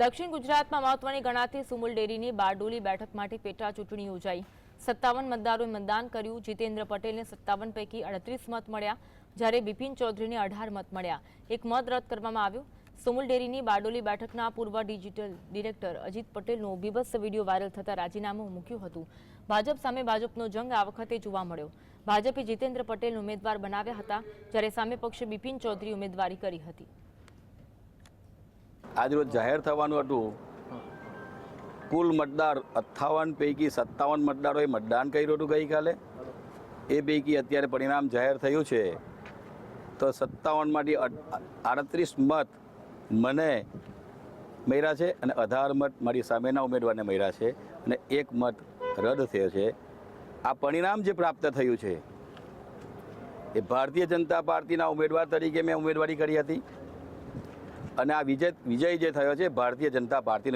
દક્ષિણ ગુજરાતમાં મહત્વની ગણાતી સુમુલ ડેરીની બારડોલી બેઠક માટે પેટા ચૂંટણી યોજાઈ. સત્તાવન મતદારોએ મતદાન કર્યું. જીતેન્દ્ર પટેલને સત્તાવન પૈકી અડત્રીસ મત મળ્યા, જ્યારે બિપિન ચૌધરીને અઢાર મત મળ્યા. એક મત રદ કરવામાં આવ્યો. સુમુલ ડેરીની બારડોલી બેઠકના પૂર્વ ડિજિટલ ડિરેક્ટર અજીત પટેલનો બીભત્સ વીડિયો વાયરલ થતાં રાજીનામું મૂક્યું હતું. ભાજપ સામે ભાજપનો જંગ આ વખતે જોવા મળ્યો. ભાજપે જીતેન્દ્ર પટેલને ઉમેદવાર બનાવ્યા હતા, જ્યારે સામે પક્ષે બિપિન ચૌધરી ઉમેદવારી કરી હતી. આજરોજ જાહેર થવાનું હતું. કુલ મતદાર અઠ્ઠાવન પૈકી સત્તાવન મતદારોએ મતદાન કર્યું હતું ગઈકાલે. એ પૈકી અત્યારે પરિણામ જાહેર થયું છે. તો સત્તાવનમાંથી આડત્રીસ મત મને મળ્યા છે અને અઢાર મત મારી સામેના ઉમેદવારને મળ્યા છે અને એક મત રદ થયો છે. આ પરિણામ જે પ્રાપ્ત થયું છે, એ ભારતીય જનતા પાર્ટીના ઉમેદવાર તરીકે મેં ઉમેદવારી કરી હતી. અને આ વિજય વિજય જે થયો છે ભારતીય જનતા પાર્ટીનો